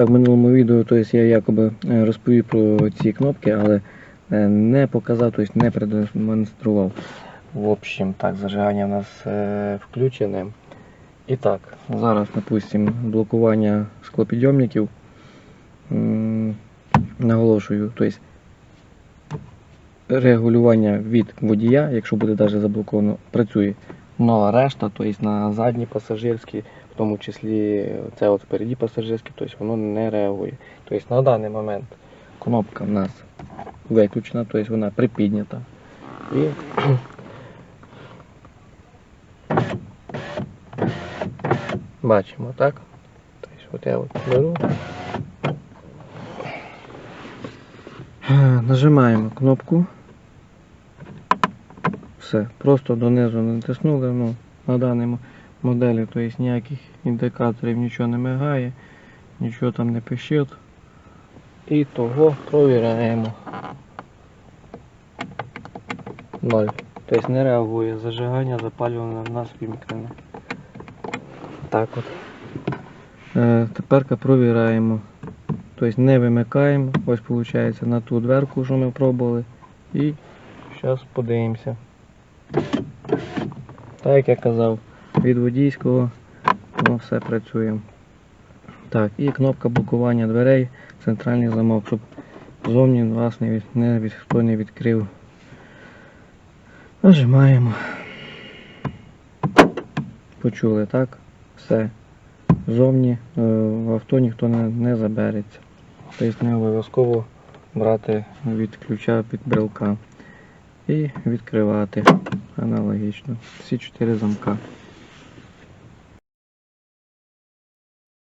Так, в минулому відео тобто, я якоби е, розповів про ці кнопки, але е, не показав, тобто не продемонстрував. В общем, так, зажигання у нас е, включене. І так, зараз, допустим, блокування склопідйомників. Наголошую, тобто регулювання від водія, якщо буде навіть заблоковано, працює. Ну а решта, тобто на задні пасажирські, в тому числі це от впереді пасажирські, тобто воно не реагує. Тобто на даний момент кнопка в нас виключена, тобто вона припіднята. І бачимо, так? Тобто от я от беру. Нажимаємо кнопку. Все, просто донизу натиснули. Ну, на даній мо- моделі тобто ніяких індикаторів нічого не мигає, нічого там не пишить. І того провіряємо. Ноль. Тобто не реагує. Зажигання запалювання в нас вімкнено. Так от. Е, тепер провіряємо. Тобто не вимикаємо. Ось виходить на ту дверку, що ми пробували. І зараз подивимося. Так як я казав, від водійського воно все працює. Так, і кнопка блокування дверей, центральний замок, щоб зовні вас не, від, не від, хто не відкрив. Нажимаємо. Почули, так? Все. Зовні е, в авто ніхто не, не забереться. Тобто не обов'язково брати від ключа від брелка і відкривати аналогічно. Всі чотири замка.